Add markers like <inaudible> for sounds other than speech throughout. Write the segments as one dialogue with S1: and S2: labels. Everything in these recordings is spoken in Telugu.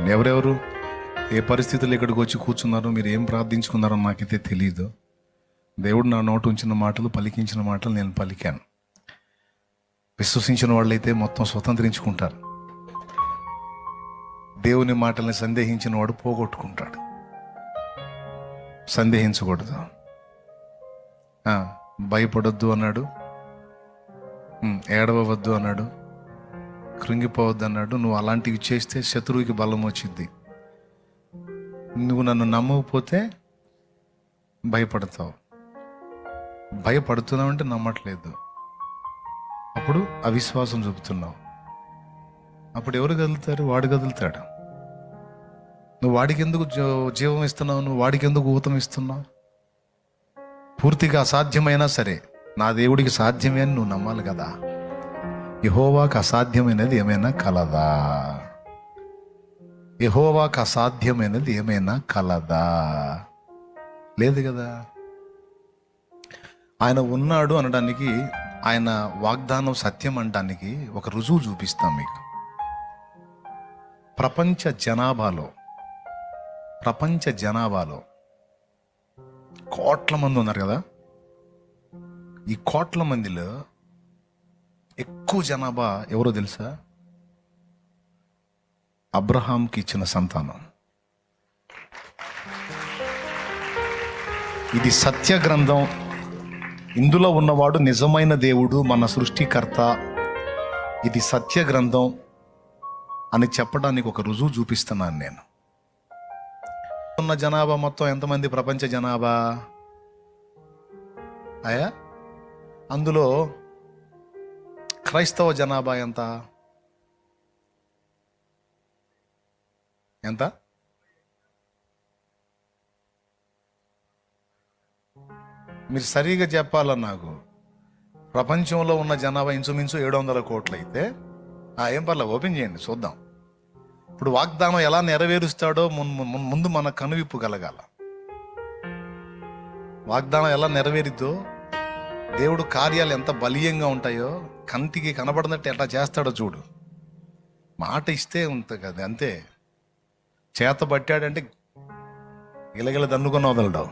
S1: చెప్పండి. ఎవరెవరు? ఏ పరిస్థితుల్లో ఇక్కడికి వచ్చి కూర్చున్నారో మీరు ఏం ప్రార్థించుకున్నారో నాకైతే తెలియదు దేవుడు నా నోటు ఉంచిన మాటలు పలికించిన మాటలు నేను పలికాను. విశ్వసించిన వాళ్ళైతే మొత్తం స్వతంత్రించుకుంటారు. దేవుని మాటల్ని సందేహించిన వాడు పోగొట్టుకుంటాడు. సందేహించకూడదు. భయపడొద్దు అన్నాడు. ఏడవద్దు ఏడవవద్దు అన్నాడు. కృంగిపోవద్దు అన్నాడు. నువ్వు అలాంటివి చేస్తే శత్రువుకి బలం వచ్చింది నువ్వు నన్ను నమ్మకపోతే భయపడతావు. భయపడుతున్నావు అంటే నమ్మట్లేదు. అప్పుడు అవిశ్వాసం చూపుతున్నావు. అప్పుడు ఎవరు కదులుతారు? వాడు కదులుతాడు. నువ్వు వాడికి ఎందుకు జీవం ఇస్తున్నావు? నువ్వు వాడికి ఎందుకు ఊతం ఇస్తున్నావు? పూర్తిగా అసాధ్యమైనా సరే నా దేవుడికి సాధ్యమే అని నువ్వు నమ్మాలి కదా. యహోవాకు అసాధ్యమైనది ఏమైనా కలదా? యహోవాకు అసాధ్యమైనది ఏమైనా కలదా? లేదు కదా. ఆయన ఉన్నాడు అనడానికి ఆయన వాగ్దానం సత్యం అనడానికి ఒక రుజువు చూపిస్తాం మీకు. ప్రపంచ జనాభాలో ప్రపంచ జనాభాలో కోట్ల మంది ఉన్నారు కదా. ఈ కోట్ల మందిలో ఎక్కువ జనాభా ఎవరో తెలుసా? అబ్రహాంకి ఇచ్చిన సంతానం. ఇది సత్య గ్రంథం. ఇందులో ఉన్నవాడు నిజమైన దేవుడు మన సృష్టికర్త. ఇది సత్య గ్రంథం అని చెప్పడానికి ఒక రుజువు చూపిస్తున్నాను నేను. ఉన్న జనాభా మొత్తం ఎంతమంది? ప్రపంచ జనాభా? అయా అందులో క్రైస్తవ జనాభా ఎంత? ఎంత? మీరు సరిగా చెప్పాలన్న నాకు. ప్రపంచంలో ఉన్న జనాభా ఇంచుమించు ఏడు వందల కోట్లు అయితే ఆ, ఏం పర్లేదు ఓపెన్ చేయండి చూద్దాం. ఇప్పుడు వాగ్దానం ఎలా నెరవేరుస్తాడో మున్- ముందు మన కనువిప్పు కలగాల. వాగ్దానం ఎలా నెరవేరిద్దో దేవుడు కార్యాలు ఎంత బలీయంగా ఉంటాయో కంటికి కనబడినట్టు ఎట్లా చేస్తాడో చూడు. మాట ఇస్తే ఉంటుంది కదా అంతే. చేత పట్టాడంటే గిలగిల దన్నుకొని వదలడం.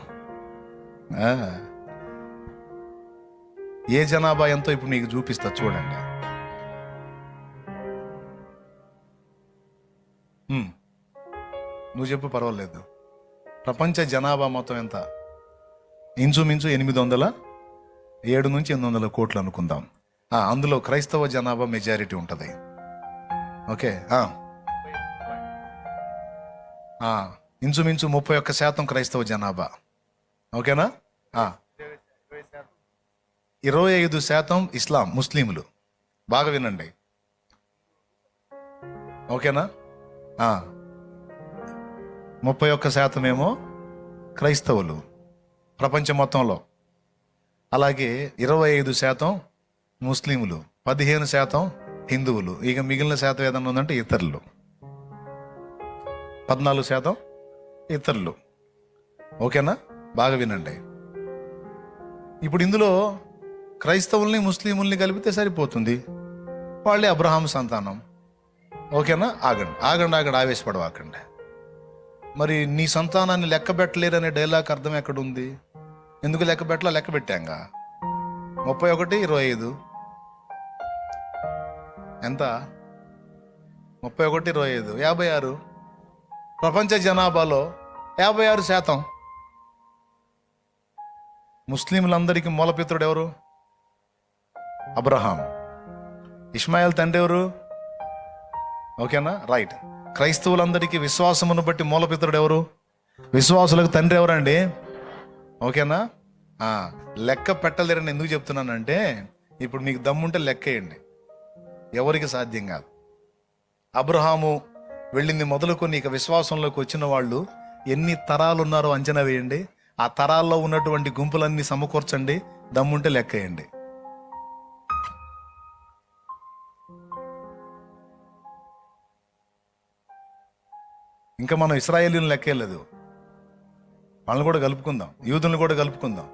S1: ఏ జనాభా ఎంతో ఇప్పుడు మీకు చూపిస్తా చూడండి. నువ్వు చెప్పు పర్వాలేదు. ప్రపంచ జనాభా మొత్తం ఎంత? ఇంచుమించు ఎనిమిది వందల? ఏడు నుంచి ఎనిమిది వందల కోట్లు అనుకుందాం. అందులో క్రైస్తవ జనాభా మెజారిటీ ఉంటుంది. ఓకే ఇంచుమించు ముప్పై ఒక్క శాతం క్రైస్తవ జనాభా. ఓకేనా? ఇరవై ఐదు శాతం ఇస్లాం ముస్లింలు. బాగా వినండి. ఓకేనా? ముప్పై ఒక్క శాతం ఏమో క్రైస్తవులు ప్రపంచం మొత్తంలో. అలాగే ఇరవై ఐదు శాతం ముస్లింలు పదిహేను శాతం హిందువులు. ఇక మిగిలిన శాతం ఏదన్నా ఉందంటే ఇతరులు. పద్నాలుగు శాతం ఇతరులు. ఓకేనా? బాగా వినండి. ఇప్పుడు ఇందులో క్రైస్తవుల్ని ముస్లింల్ని కలిపితే సరిపోతుంది. వాళ్ళే అబ్రహాం సంతానం. ఓకేనా? ఆగండి. ఆగండి ఆగండి. ఆవేశపడవాకండి. మరి నీ సంతానాన్ని లెక్క పెట్టలేరనే డైలాగ్ అర్థం ఎక్కడుంది? ఎందుకు లెక్క పెట్టలా? లెక్క పెట్టాంగా? ముప్పై ఒకటి ఇరవై ఐదు. ఎంత? ముప్పై ఒకటి ఇరవై ఐదు. యాభై ఆరు. ప్రపంచ జనాభాలో యాభై ఆరు శాతం. ముస్లింలందరికీ మూలపిత్రుడు ఎవరు? అబ్రహాం. ఇస్మాయిల్ తండ్రి ఎవరు? ఓకేనా? రైట్. క్రైస్తవులందరికీ విశ్వాసమును బట్టి మూలపిత్రుడు ఎవరు? విశ్వాసులకు తండ్రి ఎవరండి? ఓకేనా? లెక్క పెట్టలేరని ఎందుకు చెప్తున్నానంటే ఇప్పుడు మీకు దమ్ముంటే లెక్క వేయండి ఎవరికి సాధ్యం కాదు. అబ్రహాము వెళ్ళింది మొదలుకొని ఇక విశ్వాసంలోకి వచ్చిన వాళ్ళు ఎన్ని తరాలు ఉన్నారో అంచనా వేయండి. ఆ తరాల్లో ఉన్నటువంటి గుంపులన్నీ సమకూర్చండి. దమ్ముంటే లెక్క వేయండి. ఇంకా మనం ఇస్రాయేలీని లెక్కేయలేదు వాళ్ళని కూడా కలుపుకుందాం. యూదులను కూడా కలుపుకుందాం.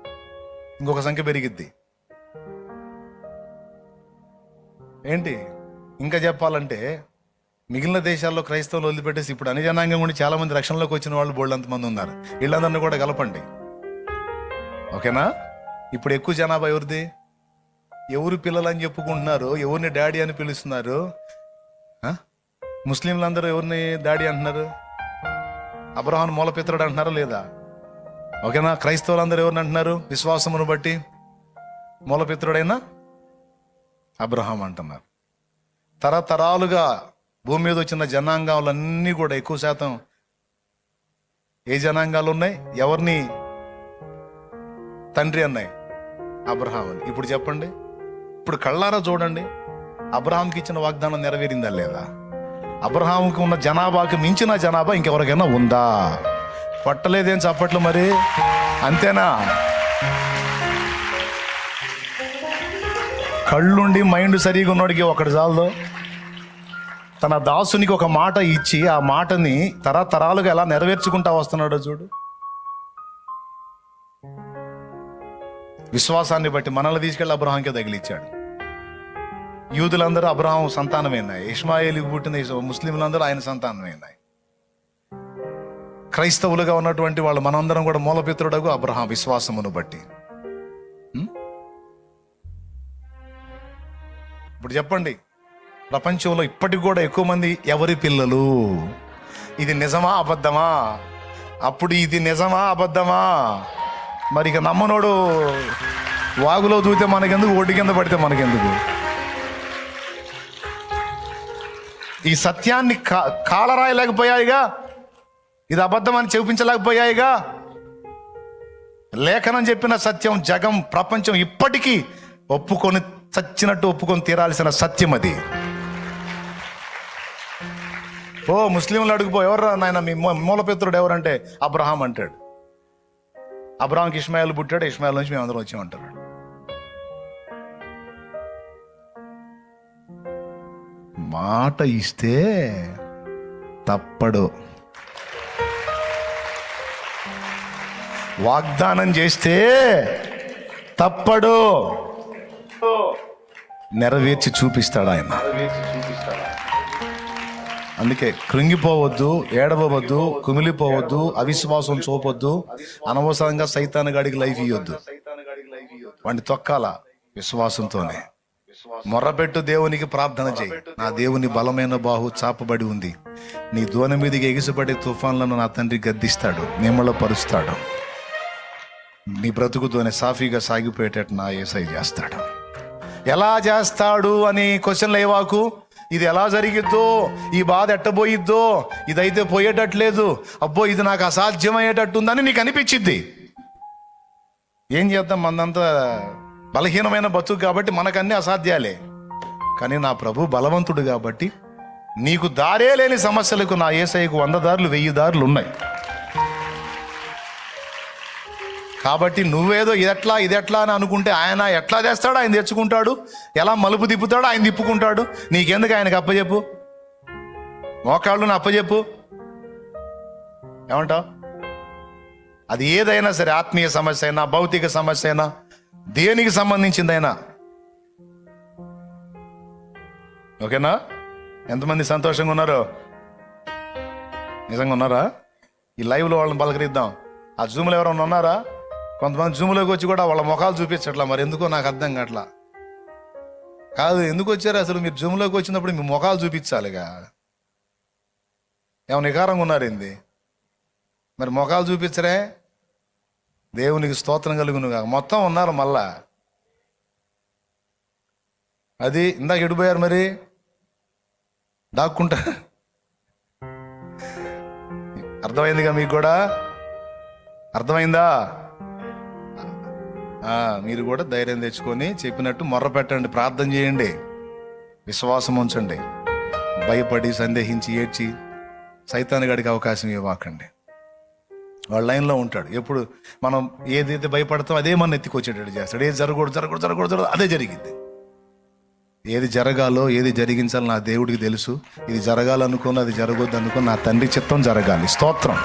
S1: ఇంకొక సంఖ్య పెరిగిద్ది. ఏంటి? ఇంకా చెప్పాలంటే మిగిలిన దేశాల్లో క్రైస్తవులు వదిలిపెట్టేసి ఇప్పుడు అన్ని జనాంగం కూడా చాలా మంది రక్షణలోకి వచ్చిన వాళ్ళు బోళ్ళంత మంది ఉన్నారు. వీళ్ళందరినీ కూడా కలపండి. ఓకేనా? ఇప్పుడు ఎక్కువ జనాభా ఎవరిది? ఎవరు పిల్లలు అని చెప్పుకుంటున్నారు ఎవరిని డాడీ అని పిలుస్తున్నారు? ముస్లింలు ముస్లింలందరూ ఎవరిని డాడీ అంటున్నారు? అబ్రహాన్ మూలపిత్రుడు అంటున్నారా లేదా? ఓకేనా? క్రైస్తవులందరూ ఎవరిని అంటున్నారు? విశ్వాసమును బట్టి మూలపిత్రుడైనా అబ్రహాం అంటున్నారు. తరతరాలుగా భూమి మీద వచ్చిన జనాంగాలన్నీ కూడా ఎక్కువ శాతం ఏ జనాంగాలు ఉన్నాయి? ఎవరిని? తండ్రి అన్నాయి. అబ్రహాం అని. ఇప్పుడు చెప్పండి. ఇప్పుడు కళ్ళారా చూడండి. అబ్రహాంకి ఇచ్చిన వాగ్దానం నెరవేరిందా లేదా? అబ్రహాంకి ఉన్న జనాభాకి మించిన జనాభా ఇంకెవరికైనా ఉందా? పట్టలేదేం చప్పట్లు మరి? అంతేనా? కళ్ళుండి మైండ్ సరిగా ఉన్నోడికి ఒకటి చాలదు. తన దాసునికి ఒక మాట ఇచ్చి ఆ మాటని తరతరాలుగా ఎలా నెరవేర్చుకుంటా వస్తున్నాడో చూడు. విశ్వాసాన్ని బట్టి మనల్ని తీసుకెళ్ళి అబ్రహాంకే తగిలిచ్చాడు. యూదులందరూ అబ్రహాం సంతానమైనాయి ఇస్మాయిల్కి పుట్టిన ముస్లింలందరూ ఆయన సంతానమైనాయి క్రైస్తవులుగా ఉన్నటువంటి వాళ్ళు మనందరం కూడా మూలపిత్రుడగు అబ్రహాం విశ్వాసమును బట్టి. ఇప్పుడు చెప్పండి. ప్రపంచంలో ఇప్పటికి కూడా ఎక్కువ మంది ఎవరి పిల్లలు? ఇది నిజమా అబద్ధమా? అప్పుడు ఇది నిజమా అబద్ధమా? మరి ఇక నమ్మనోడు వాగులో దూతే మనకెందుకు ఒడ్డు కింద పడితే మనకెందుకు? ఈ సత్యాన్ని కా కాలరాయలేకపోయాయిగా? ఇది అబద్ధం అని చూపించలేకపోయాయిగా? లేఖనం చెప్పిన సత్యం జగం ప్రపంచం ఇప్పటికీ ఒప్పుకొని చచ్చినట్టు ఒప్పుకొని తీరాల్సిన సత్యం అది. ఓ ముస్లింలు అడుగుపో ఎవరు నాయన మీ మూలపిత్రుడు ఎవరంటే? అబ్రహాం అంటాడు. అబ్రహాంకి ఇస్మాయిల్ పుట్టాడు ఇస్మాయిల్ నుంచి మేము అందరం వచ్చామంటారు మాట ఇస్తే తప్పడు. వాగ్దానం చేస్తే తప్పడు. నెరవేర్చి చూపిస్తాడు ఆయన. అందుకే కృంగిపోవద్దు ఏడవద్దు కుమిలిపోవద్దు అవిశ్వాసం చూపొద్దు అనవసరంగా సైతాన్ గాడికి లైఫ్ ఇవ్వద్దు వాడిని తొక్కాల? విశ్వాసంతోనే. మొర్రపెట్టు దేవునికి ప్రార్థన చేయి. నా దేవుని బలమైన బాహు చాపబడి ఉంది. నీ దోన మీదకి ఎగిసిపడే తుఫాన్లను నా తండ్రి గద్దిస్తాడు నిమ్మల పరుస్తాడు నీ బ్రతుకుతోనే సాఫీగా సాగిపోయేటట్టు నా ఏసై చేస్తాడు. ఎలా చేస్తాడు అని క్వశ్చన్ లేవాకు ఇది ఎలా జరిగిద్దో? ఈ బాధ ఎట్టబోయిద్దో? ఇదైతే పోయేటట్లేదు. అబ్బో ఇది నాకు అసాధ్యమయ్యేటట్టుందని నీకు అనిపించిద్ది. ఏం చేద్దాం? మనంత బలహీనమైన బతుకు కాబట్టి మనకన్నీ అసాధ్యాలే. కానీ నా ప్రభు బలవంతుడు కాబట్టి నీకు దారే లేని సమస్యలకు నా ఏసైకు వంద దారులు వెయ్యి దారులు ఉన్నాయి. కాబట్టి నువ్వేదో ఇదెట్లా ఇదెట్లా అని అనుకుంటే ఆయన ఎట్లా చేస్తాడో ఆయన తెచ్చుకుంటాడు. ఎలా మలుపు తిప్పుతాడో ఆయన తిప్పుకుంటాడు. నీకెందుకు ఆయనకు అప్పచెప్పు మోకాళ్ళు అప్పచెప్పు ఏమంటావు? అది ఏదైనా సరే ఆత్మీయ సమస్య అయినా భౌతిక సమస్య అయినా దేనికి సంబంధించిందైనా. ఓకేనా? ఎంతమంది సంతోషంగా ఉన్నారు? నిజంగా ఉన్నారా? ఈ లైవ్లో వాళ్ళని పలకరిద్దాం. ఆ జూమ్లో ఎవరైనా ఉన్నారా? కొంతమంది జూమ్లోకి వచ్చి కూడా వాళ్ళ ముఖాలు చూపించట్లా మరి ఎందుకో నాకు అర్థం కావట్లా. కాదు ఎందుకు వచ్చారు అసలు? మీరు జూమ్లోకి వచ్చినప్పుడు మీ ముఖాలు చూపించాలిగా. ఏమైనా నికారంగా ఉన్నారేంది మరి ముఖాలు చూపించరే? దేవునికి స్తోత్రం కలుగునుగా. మొత్తం ఉన్నారు మళ్ళా. అది ఇందాక ఎడిపోయారు మరి? దాక్కుంటా. అర్థమైందిగా మీకు కూడా? అర్థమైందా? మీరు కూడా ధైర్యం తెచ్చుకొని చెప్పినట్టు మొర్ర పెట్టండి ప్రార్థన చేయండి. విశ్వాసం ఉంచండి. భయపడి సందేహించి ఏడ్చి సైతాన్ని గడికి అవకాశం ఇవ్వకండి. వాడు లైన్లో ఉంటాడు. ఎప్పుడు మనం ఏదైతే భయపడతామో అదే మన ఎత్తికొచ్చేటట్టు చేస్తాడు. ఏది జరగకూడదు జరగకూడదు జరగకూడదు అదే జరిగింది. ఏది జరగాలో ఏది జరిగించాలో నా దేవుడికి తెలుసు. ఇది జరగాలనుకున్న అది జరగొద్దు అనుకున్న నా తండ్రి చిత్తం జరగాలి. స్తోత్రం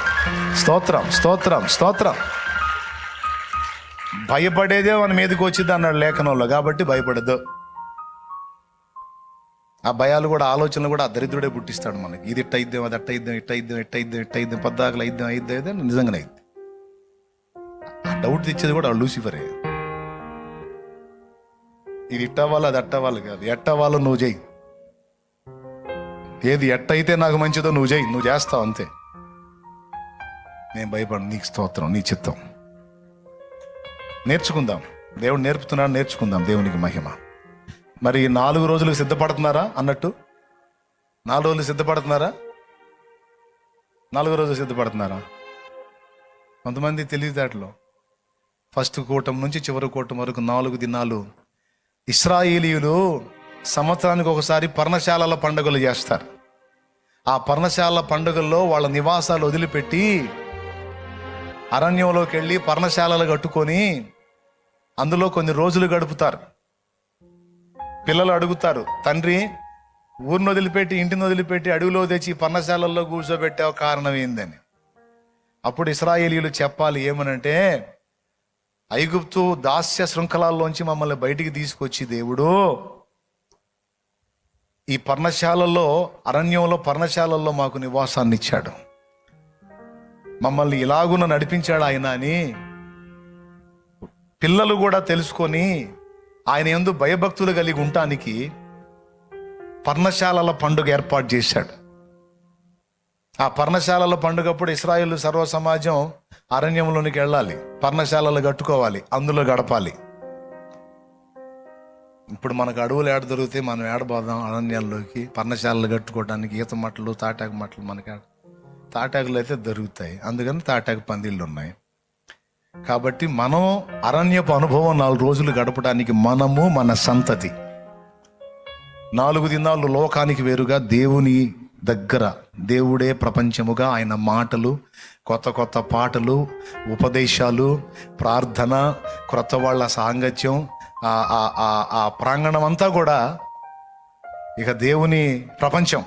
S1: స్తోత్రం స్తోత్రం స్తోత్రం. భయపడేదే మన మీదకి వచ్చింది అన్నాడు లేఖనంలో. కాబట్టి భయపడద్దు. ఆ భయాలు కూడా ఆలోచనలు కూడా ఆ దరిద్రుడే పుట్టిస్తాడు మనకి. ఇది ఇట్ట ఇద్దాం అది అట్ట ఇద్దాం ఇట్ట ఇద్దాం ఇట్ట ఇద్దాం ఇట్ట ఇద్దాం పద్దాకలు ఇద్దాం అయిద్దాం అయితే నిజంగానే అయింది ఆ డౌట్ తెచ్చేది కూడా ఆ లూసిఫరే. ఇది ఇట్ట అది అట్ట కాదు. ఎట్ట నువ్వు చేయి ఏది ఎట్టయితే నాకు మంచిదో నువ్వు చేయి నువ్వు చేస్తావు అంతే. నేను భయపడు నీకు స్తోత్రం నీ చిత్తం. నేర్చుకుందాం. దేవుడు నేర్పుతున్నాడు నేర్చుకుందాం దేవునికి మహిమ. మరి నాలుగు రోజులు సిద్ధపడుతున్నారా అన్నట్టు? నాలుగు రోజులు సిద్ధపడుతున్నారా? నాలుగు రోజులు సిద్ధపడుతున్నారా? కొంతమంది తెలివితేటలో. ఫస్ట్ కూటం నుంచి చివరి కూటం వరకు నాలుగు దినాలు ఇస్రాయేలీలు సంవత్సరానికి ఒకసారి పర్ణశాలల పండుగలు చేస్తారు. ఆ పర్ణశాల పండుగల్లో వాళ్ళ నివాసాలు వదిలిపెట్టి అరణ్యంలోకి వెళ్ళి పర్ణశాలలు కట్టుకొని అందులో కొన్ని రోజులు గడుపుతారు. పిల్లలు అడుగుతారు తండ్రి ఊరిని వదిలిపెట్టి ఇంటిని వదిలిపెట్టి అడవిలో తెచ్చి పర్ణశాలల్లో కూర్చోబెట్టావు కారణం ఏందని? అప్పుడు ఇస్రాయేలీలు చెప్పాలి ఏమనంటే ఐగుప్తు దాస్య శృంఖలాల్లోంచి మమ్మల్ని బయటికి తీసుకొచ్చి దేవుడు ఈ పర్ణశాలల్లో అరణ్యంలో పర్ణశాలల్లో మాకు నివాసాన్ని ఇచ్చాడు మమ్మల్ని ఇలాగున నడిపించాడు ఆయన అని పిల్లలు కూడా తెలుసుకొని ఆయన ఎందు భయభక్తులు కలిగి ఉండటానికి పర్ణశాలల పండుగ ఏర్పాటు చేశాడు. ఆ పర్ణశాలల పండుగప్పుడు ఇస్రాయేల్ సర్వ సమాజం అరణ్యంలోనికి వెళ్ళాలి. పర్ణశాలలు కట్టుకోవాలి. అందులో గడపాలి. ఇప్పుడు మనకు అడవులు ఏడ దొరికితే మనం ఏడబోదాం అరణ్యాల్లోకి. పర్ణశాలలు కట్టుకోవడానికి ఈత మట్టలు తాటాకు మట్టలు మనకి ఆడ- తాటాకులు అయితే దొరుకుతాయి. అందుకని తాటాకు పందిళ్ళు ఉన్నాయి. కాబట్టి మనం అరణ్యపు అనుభవం నాలుగు రోజులు గడపడానికి మనము మన సంతతి. నాలుగు దినాలు లోకానికి వేరుగా దేవుని దగ్గర దేవుడే ప్రపంచముగా ఆయన మాటలు కొత్త కొత్త పాటలు ఉపదేశాలు ప్రార్థన క్రొత్త వాళ్ళ సాంగత్యం ఆ- ఆ- ప్రాంగణం అంతా కూడా ఇక దేవుని ప్రపంచం.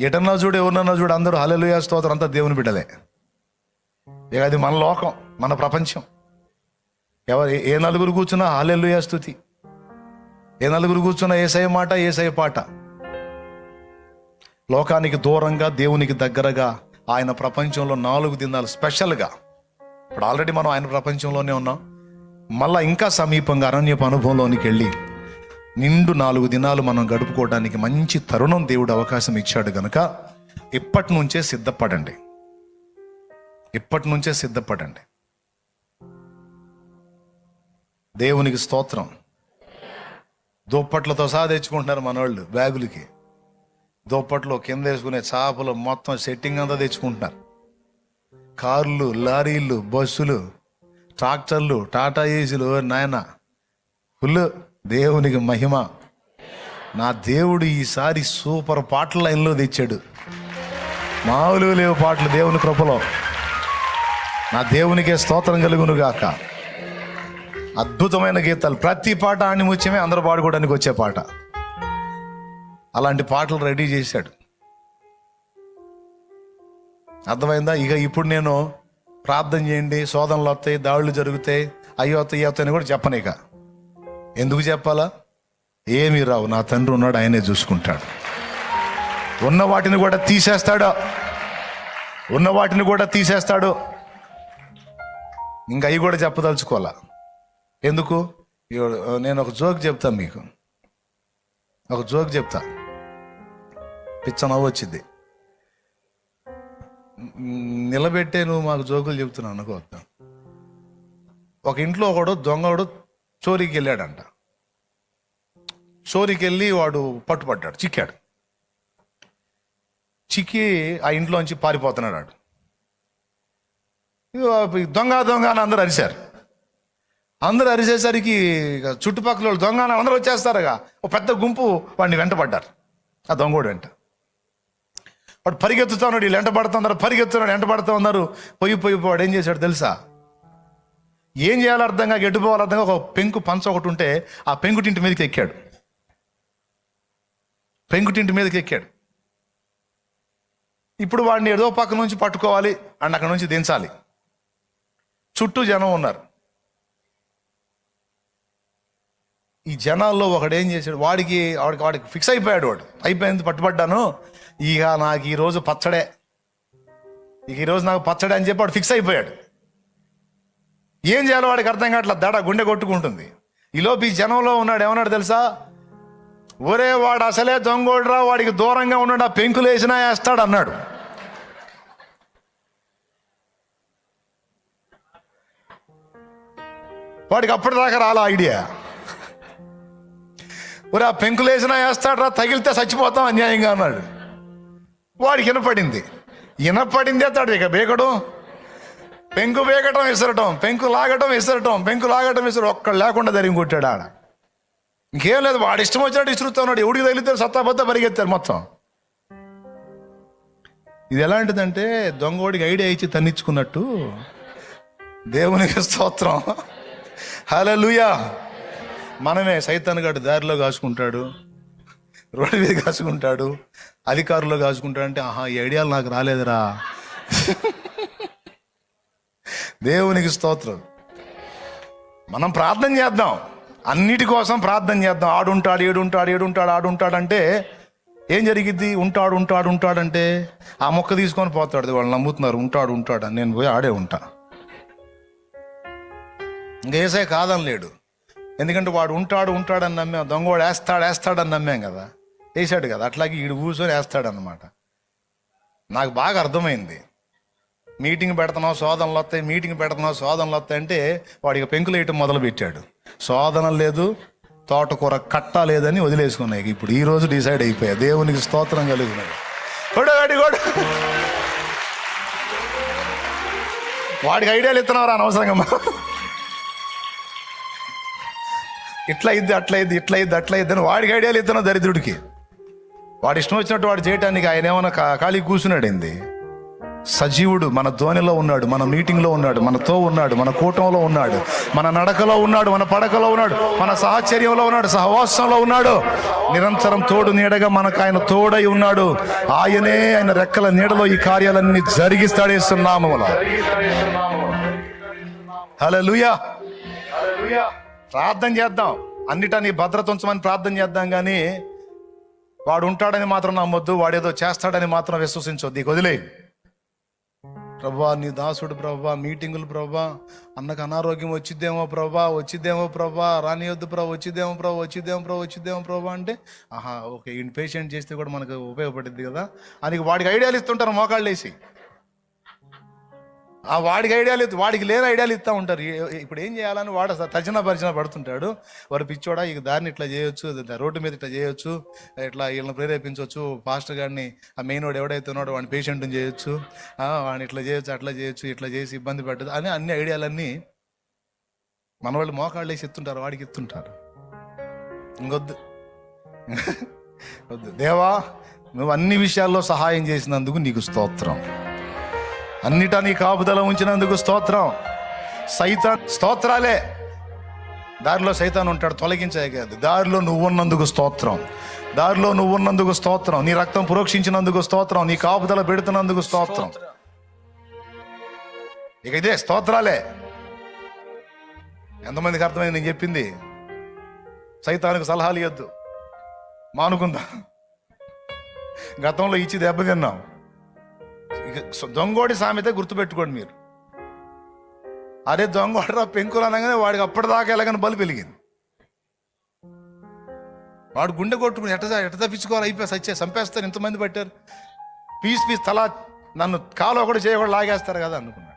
S1: ఎటన్నా చూడు ఎవరినన్నా చూడు అందరూ హలలుయా స్తోత్రం అంతా దేవుని బిడ్డలే. ఇక అది మన లోకం మన ప్రపంచం. ఎవరు ఏ నలుగురు కూర్చున్నా హాలెల్లుయా స్థుతి ఏ నలుగురు కూర్చున్నా ఏసయ మాట ఏసయ పాట. లోకానికి దూరంగా దేవునికి దగ్గరగా ఆయన ప్రపంచంలో నాలుగు దినాలు స్పెషల్గా. ఇప్పుడు ఆల్రెడీ మనం ఆయన ప్రపంచంలోనే ఉన్నాం. మళ్ళీ ఇంకా సమీపంగా అరణ్యపు అనుభవంలోనికి వెళ్ళి నిండు నాలుగు దినాలు మనం గడుపుకోవడానికి మంచి తరుణం దేవుడు అవకాశం ఇచ్చాడు గనక ఇప్పటి నుంచే సిద్ధపడండి. ఇప్పటి నుంచే సిద్ధపడండి. దేవునికి స్తోత్రం. దుప్పట్లతో సహా తెచ్చుకుంటున్నారు మనోళ్ళు బ్యాగులకి. దుప్పట్లు కింద వేసుకునే చేపలు మొత్తం సెట్టింగ్ అంతా తెచ్చుకుంటున్నారు. కార్లు లారీలు బస్సులు ట్రాక్టర్లు టాటా ఏసీలు నాయన ఫుల్ దేవునికి మహిమ. నా దేవుడు ఈసారి సూపర్ పాటల లైన్లో తెచ్చాడు. మామూలు లేవు పాటలు దేవుని కృపలో. నా దేవునికే స్తోత్రం కలుగును గాక. అద్భుతమైన గీతాలు. ప్రతి పాట ఆణిముత్యమే అందరూ పాడుకోవడానికి వచ్చే పాట. అలాంటి పాటలు రెడీ చేశాడు. అర్థమైందా? ఇక ఇప్పుడు నేను ప్రార్థన చేయండి శోధనలు వస్తాయి దాడులు జరుగుతాయి అయ్యో వస్తాయి అని కూడా చెప్పనిక ఇక. ఎందుకు చెప్పాలా? ఏమీ రావు. నా తండ్రి ఉన్నాడు ఆయనే చూసుకుంటాడు. ఉన్న వాటిని కూడా తీసేస్తాడు. ఉన్న వాటిని కూడా తీసేస్తాడు. ఇంకా అవి కూడా చెప్పదలుచుకోవాలా? ఎందుకు? నేను ఒక జోక్ చెప్తా మీకు. ఒక జోక్ చెప్తా. పిచ్చ నవ్వు వచ్చింది. నిలబెట్టే నువ్వు మాకు జోకులు చెప్తున్నావు అనుకో ఒక ఇంట్లో ఒకడు దొంగడు చోరీకి వెళ్ళాడంట చోరీకి వెళ్ళి వాడు పట్టుపడ్డాడు చిక్కాడు. చిక్కి ఆ ఇంట్లోంచి పారిపోతున్నాడు. వాడు దొంగ దొంగ అని అందరూ అరిశారు. అందరూ అరిసేసరికి చుట్టుపక్కల వాళ్ళు దొంగ అని అందరూ వచ్చేస్తారుగా ఒక పెద్ద గుంపు వాడిని వెంటబడ్డారు ఆ దొంగోడు వెంట. వాడు పరిగెత్తుతా ఉన్నాడు వీళ్ళు వెంట పడుతున్నారు పరిగెత్తున్నాడు వెంట పడుతూ ఉన్నారు పోయి పోయి వాడు ఏం చేశాడు తెలుసా? ఏం చేయాలో అర్థంగా గెడ్డుపోవాలి అర్థంగా ఒక పెంకు పంచ ఒకటి ఉంటే ఆ పెంకుటింటి మీదకి ఎక్కాడు. పెంకుటింటి మీదకి ఎక్కాడు. ఇప్పుడు వాడిని ఏదో పక్క నుంచి పట్టుకోవాలి అండ్ అక్కడ నుంచి దించాలి. చుట్టూ జనం ఉన్నారు. ఈ జనాల్లో ఒకడు ఏం చేశాడు? వాడికి వాడికి వాడికి ఫిక్స్ అయిపోయాడు వాడు. అయిపోయింది పట్టుబడ్డాను. ఇక నాకు ఈరోజు పచ్చడే. ఇక ఈరోజు నాకు పచ్చడే అని చెప్పి వాడు ఫిక్స్ అయిపోయాడు. ఏం చేయాలో వాడికి అర్థం కావట్లా దడ గుండె కొట్టుకుంటుంది. ఈలోపు ఈ జనంలో ఉన్నాడు ఏమన్నాడు తెలుసా? ఒరే వాడు అసలే దొంగోడురా వాడికి దూరంగా ఉన్నాడు ఆ పెంకులు వేసినా వేస్తాడు అన్నాడు. వాడికి అప్పటిదాకా రాలా ఐడియా? ఒరే ఆ పెంకులు వేసినా వేస్తాడ్రా తగిలితే చచ్చిపోతాం అన్యాయంగా అన్నాడు. వాడికి వినపడింది. వినపడిందే తాడు ఇక బేకడు. పెంకు వేగటం విసరటం పెంకు లాగటం విసరటం పెంకు లాగటం విసరు ఒక్కడు లేకుండా జరిగి కొట్టాడు ఆడ. ఇంకేం లేదు వాడు ఇష్టం వచ్చినట్టు ఇసురుతా ఉన్నాడు ఎవడికి తగిలితే సత్తాబద్ద పరిగెత్తారు మొత్తం. ఇది ఎలాంటిదంటే దొంగోడికి ఐడియా ఇచ్చి తన్నించుకున్నట్టు దేవునికి స్తోత్రం. లూయా మనమే సైతాన్ గడు దారిలో కాసుకుంటాడు రోడ్డు మీద కాసుకుంటాడు అధికారులు కాసుకుంటాడు అంటే ఆహా ఈ ఐడియాలు నాకు రాలేదురా. దేవునికి స్తోత్రం. మనం ప్రార్థన చేద్దాం. అన్నిటి కోసం ప్రార్థన చేద్దాం. ఆడుంటాడు ఏడుంటాడు ఏడుంటాడు ఆడుంటాడంటే ఏం జరిగిద్ది? ఉంటాడు ఉంటాడు ఉంటాడంటే ఆ మొక్క తీసుకొని పోతాడు. వాళ్ళు నమ్ముతున్నారు. ఉంటాడు ఉంటాడు అని నేను పోయి ఆడే ఉంటా. ఇంకేసే కాదని లేడు. ఎందుకంటే వాడు ఉంటాడు ఉంటాడని నమ్మాం. దొంగవాడు వేస్తాడు వేస్తాడని నమ్మాం కదా. వేసాడు కదా. అట్లాగే ఈడు కూర్చొని వేస్తాడనమాట నాకు బాగా అర్థమైంది. మీటింగ్ పెడుతున్నావు శోధనలు వస్తాయి మీటింగ్ పెడుతున్నావు శోధనలు వస్తాయి అంటే వాడికి పెంకులు వేయటం మొదలు పెట్టాడు శోధన లేదు తోటకూర కట్ట లేదని వదిలేసుకున్నాయి. ఇప్పుడు ఈ రోజు డిసైడ్ అయిపోయా. దేవునికి స్తోత్రం కలుగుతున్నాడు కొడు వాడి వాడికి ఐడియాలు ఇస్తున్నారా అనవసరంగా. ఇట్లా ఇద్ది అట్లా ఇద్ది ఇట్లా ఇద్ది అట్లా ఇద్ది అని వాడికి ఐడియాలు ఇస్తున్నావు దరిద్రుడికి. వాడు ఇష్టం వచ్చినట్టు వాడు చేయటానికి ఆయన ఏమైనా ఖాళీ కూర్చున్నాడు ఏంది సజీవుడు మన ధోనిలో ఉన్నాడు మన మీటింగ్లో ఉన్నాడు మనతో ఉన్నాడు మన కూటంలో ఉన్నాడు మన నడకలో ఉన్నాడు మన పడకలో ఉన్నాడు మన సాహచర్యంలో ఉన్నాడు సహవాసంలో ఉన్నాడు. నిరంతరం తోడు నీడగా మనకు ఆయన తోడై ఉన్నాడు. ఆయనే ఆయన రెక్కల నీడలో ఈ కార్యాలన్నీ జరిగిస్తాడేస్తున్నాము హలో ప్రార్థన చేద్దాం. అన్నిటా నీ భద్రత ఉంచమని ప్రార్థన చేద్దాం కానీ వాడు ఉంటాడని మాత్రం నమ్మొద్దు వాడేదో చేస్తాడని మాత్రం విశ్వసించొద్దు నీకు వదిలే ప్రభా నీ దాసుడు ప్రభా మీటింగులు ప్రభా అన్నకు అనారోగ్యం వచ్చిద్దేమో ప్రభా వచ్చిద్దేమో ప్రభా రానియొద్దు ప్రభా వచ్చిద్దేమో ప్రభా వచ్చిద్దేమో ప్రభా వచ్చిద్దేమో ప్రభా అంటే ఆహా ఓకే ఈ పేషెంట్ చేస్తే కూడా మనకు ఉపయోగపడుతుంది కదా? అని వాడికి ఐడియాలు ఇస్తుంటారు మోకాళ్ళు వేసి ఆ వాడికి ఐడియాలు వాడికి లేని ఐడియాలు ఇస్తూ ఉంటారు. ఇప్పుడు ఏం చేయాలని వాడు తర్జన పరిచన పడుతుంటాడు. వాడు పిచ్చోడా ఇక దారిని ఇట్లా చేయొచ్చు రోడ్డు మీద ఇట్లా చేయొచ్చు ఇట్లా వీళ్ళని ప్రేరేపించవచ్చు పాస్టర్ గారిని ఆ మెయిన్ వాడు ఎవడైతే ఉన్నాడో వాడిని పేషెంట్ని చేయొచ్చు వాడిని ఇట్లా చేయొచ్చు అట్లా చేయొచ్చు ఇట్లా చేసి ఇబ్బంది పెట్టదు అని అన్ని ఐడియాలన్నీ మన వాళ్ళు మోకాళ్ళు వేసి ఇస్తుంటారు వాడికి ఇస్తుంటారు ఇంకొద్దు. <laughs> వద్దు. దేవా నువ్వు అన్ని విషయాల్లో సహాయం చేసినందుకు నీకు స్తోత్రం. అన్నిటా నీ కాపుదల ఉంచినందుకు స్తోత్రం. సైతాన్ స్తోత్రాలే. దారిలో సైతాన్ ఉంటాడు తొలగించే కాదు దారిలో నువ్వు ఉన్నందుకు స్తోత్రం. దారిలో నువ్వు ఉన్నందుకు స్తోత్రం. నీ రక్తం పురోక్షించినందుకు స్తోత్రం. నీ కాపుదల పెడుతున్నందుకు స్తోత్రం. ఇక ఇదే స్తోత్రాలే. ఎంతమందికి అర్థమైంది నేను చెప్పింది? సైతానికి సలహాలు ఇవ్వద్దు మానుకుందా. గతంలో ఇచ్చి దెబ్బ తిన్నాం. ఇక దొంగోడి సామెత గుర్తుపెట్టుకోండి మీరు. అరే దొంగోడరా పెంకులు అనగానే వాడికి అప్పటిదాకా ఎలాగని బలు పెరిగింది వాడు గుండె కొట్టుకుని ఎట్ట ఎట్ట తప్పించుకోవాలి? అయిపోయి సచ్చే చంపేస్తారు ఇంతమంది పట్టారు. పీస్ పీస్ తలా నన్ను కాలు కూడా చేయకూడదు లాగేస్తారు కదా అనుకున్నాడు.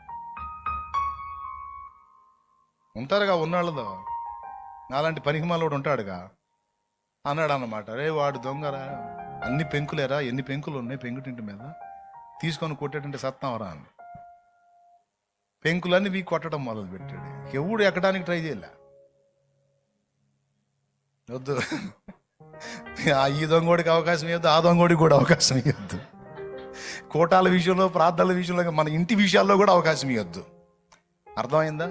S1: ఉంటారుగా ఉన్నాళ్ళదో నాలాంటి పనికిమాలోడు కూడా ఉంటాడుగా? అన్నాడు అన్నమాట రే వాడు దొంగరా? అన్ని పెంకులేరా? ఎన్ని పెంకులు ఉన్నాయి పెంకుటింటి మీద? తీసుకొని కొట్టేటంటే సత్తావరా అని పెంకులన్నీ వీ కొట్టడం మొదలు పెట్టాడు ఎవడు ఎక్కడానికి ట్రై చేయలే. వద్దు. ఆ ఈ దొంగోడికి అవకాశం ఇవ్వద్దు ఆ దొంగోడికి కూడా అవకాశం ఇవ్వద్దు. కోటాల విషయంలో ప్రార్థనల విషయంలో మన ఇంటి విషయాల్లో కూడా అవకాశం ఇవ్వద్దు. అర్థమైందా?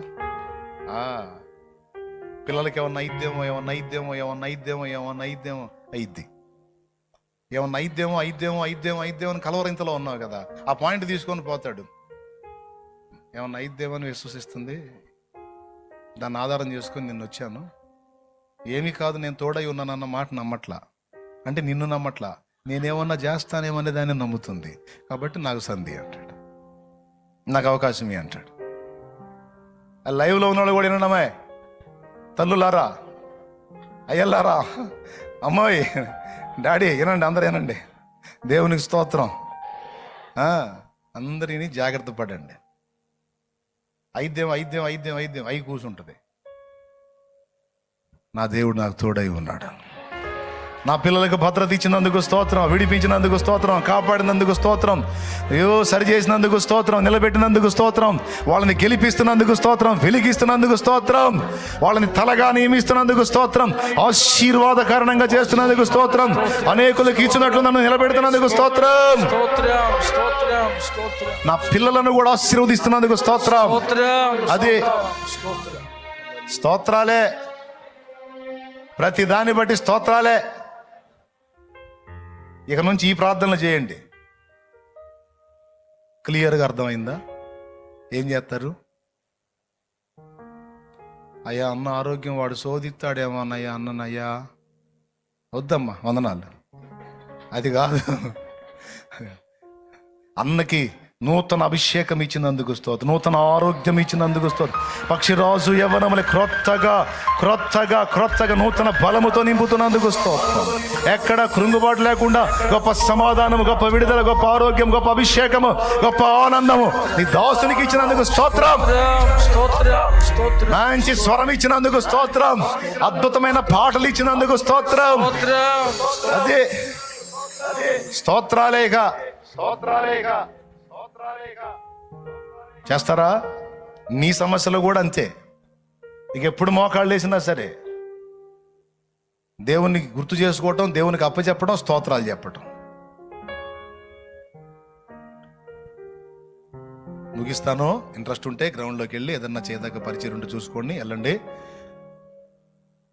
S1: పిల్లలకి ఏమన్నా అయిద్దేమో ఏమన్నా అయిద్దేమో ఏమన్నా అయిద్దేమో ఏమన్నా అయిద్దేమో అయిద్ది. ఏమన్నా అయిద్దేమో అయిద్దేమో అయిద్దేమో అయిద్దేమో అని కలవరింతలో ఉన్నావు కదా ఆ పాయింట్ తీసుకొని పోతాడు. ఏమన్నా అయిద్దేమో అని విశ్వసిస్తుంది. దాన్ని ఆధారం చేసుకొని నిన్ను వచ్చాను. ఏమీ కాదు నేను తోడై ఉన్నానన్న మాట నమ్మట్లా. అంటే నిన్ను నమ్మట్లా. నేనేమన్నా చేస్తానేమనే దాన్ని నమ్ముతుంది. కాబట్టి నాకు సంధి అంటాడు. నాకు అవకాశం అంటాడు. ఆ లైవ్లో ఉన్నవాళ్ళు కూడా వినడమే తల్లులారా అయ్యల్లారా అమ్మాయి. డాడీ వినండి అందరు వినండి. దేవునికి స్తోత్రం. అందరినీ జాగ్రత్త పడండి. ఐద్యం ఐద్యం ఐద్యం ఐద్యం అయి కూర్చుంటుంది నా దేవుడు నాకు తోడై ఉన్నాడు. నా పిల్లలకు భద్రత ఇచ్చినందుకు స్తోత్రం విడిపించినందుకు స్తోత్రం కాపాడినందుకు స్తోత్రం. అయ్యో సరి చేసినందుకు స్తోత్రం నిలబెట్టినందుకు స్తోత్రం వాళ్ళని గెలిపిస్తున్నందుకు స్తోత్రం వెలిగిస్తున్నందుకు స్తోత్రం వాళ్ళని తలగా నియమిస్తున్నందుకు స్తోత్రం ఆశీర్వాదకరణంగా చేస్తున్నందుకు స్తోత్రం అనేకులకు ఇచ్చినట్లు నన్ను నిలబెడుతున్నందుకు స్తోత్రం. నా పిల్లలను కూడా ఆశీర్వదిస్తున్నందుకు స్తోత్రం. అది
S2: స్తోత్రం.
S1: స్తోత్రాలే. ప్రతి దాన్ని బట్టి స్తోత్రాలే. ఇక నుంచి ఈ ప్రార్థనలు చేయండి. క్లియర్గా అర్థమైందా? ఏం చేస్తారు? అయ్యా అన్న ఆరోగ్యం వాడు శోధిస్తాడేమో అన్నయ్యా అన్ననయ్యా. వద్దమ్మా వందనాలు. అది కాదు. అన్నకి నూతన అభిషేకం ఇచ్చినందుకు స్తోత్రం. నూతన ఆరోగ్యం ఇచ్చినందుకు స్తోత్రం పక్షిరాజు యవనములు క్రొత్తగా క్రొత్తగా క్రొత్తగా నూతన బలముతో నింపుతున్నందుకు స్తోత్రం. ఎక్కడ కృంగుబాటు లేకుండా గొప్ప సమాధానం గొప్ప విడుదల గొప్ప ఆరోగ్యం గొప్ప అభిషేకము గొప్ప ఆనందము నీ దాసునికి ఇచ్చినందుకు స్తోత్రం. మంచి స్వరం ఇచ్చినందుకు స్తోత్రం. అద్భుతమైన పాటలు ఇచ్చినందుకు స్తోత్రం. అదే స్తోత్రాలేక స్తోత్రాలేక చేస్తారా? నీ సమస్యలు కూడా అంతే. ఇక ఎప్పుడు మోకాళ్ళు వేసినా సరే దేవుని గుర్తు చేసుకోవటం దేవునికి అప్పచెప్పడం స్తోత్రాలు చెప్పటం. ముగిస్తాను. ఇంట్రెస్ట్ ఉంటే గ్రౌండ్లోకి వెళ్ళి ఏదన్నా చేయదగ్గ పరిచయం ఉంటే చూసుకోండి వెళ్ళండి.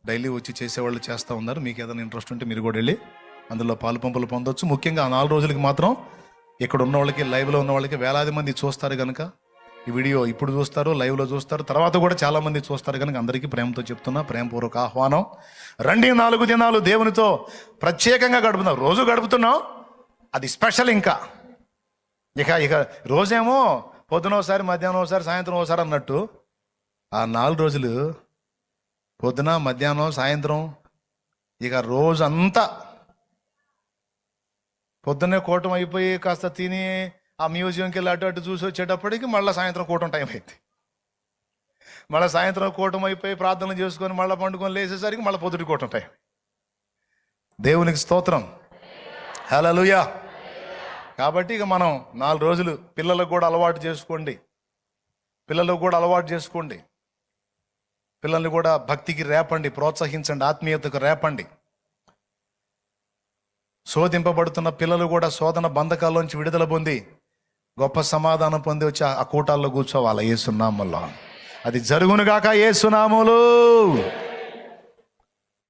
S1: డైలీ వచ్చి చేసేవాళ్ళు చేస్తూ ఉన్నారు. మీకు ఏదైనా ఇంట్రెస్ట్ ఉంటే మీరు కూడా వెళ్ళి అందులో పాలు పంపులు పొందొచ్చు. ముఖ్యంగా ఆ నాలుగు రోజులకి మాత్రం ఇక్కడ ఉన్న వాళ్ళకి లైవ్లో ఉన్న వాళ్ళకి వేలాది మంది చూస్తారు కనుక ఈ వీడియో ఇప్పుడు చూస్తారు లైవ్లో చూస్తారు తర్వాత కూడా చాలామంది చూస్తారు కనుక అందరికీ ప్రేమతో చెప్తున్నా ప్రేమపూర్వక ఆహ్వానం. రెండు నాలుగు దినాలు దేవునితో ప్రత్యేకంగా గడుపుతున్నాం రోజు గడుపుతున్నాం అది స్పెషల్ ఇంకా. ఇక ఇక రోజేమో పొద్దున ఒకసారి మధ్యాహ్నం ఒకసారి సాయంత్రం ఒకసారి అన్నట్టు ఆ నాలుగు రోజులు పొద్దున మధ్యాహ్నం సాయంత్రం ఇక రోజంతా పొద్దున్నే కూటం అయిపోయి కాస్త తిని ఆ మ్యూజియంకి వెళ్ళి అటు అటు చూసి వచ్చేటప్పటికి మళ్ళీ సాయంత్రం కూటం టైం అయింది. మళ్ళీ సాయంత్రం కూటం అయిపోయి ప్రార్థనలు చేసుకొని మళ్ళీ పండుకొని లేచేసరికి మళ్ళీ పొద్దుటి కూటం టైం దేవునికి స్తోత్రం. హల్లెలూయా కాబట్టి ఇక మనం నాలుగు రోజులు పిల్లలకు కూడా అలవాటు చేసుకోండి. పిల్లలకు కూడా అలవాటు చేసుకోండి. పిల్లల్ని కూడా భక్తికి రేపండి ప్రోత్సహించండి ఆత్మీయతకు రేపండి. శోధింపబడుతున్న పిల్లలు కూడా శోధన బంధకాల్లోంచి విడుదల పొంది గొప్ప సమాధానం పొంది వచ్చి ఆ కూటాల్లో కూర్చోవాలి. ఏ సున్నాములో అది జరుగునుగాక ఏ సునాములు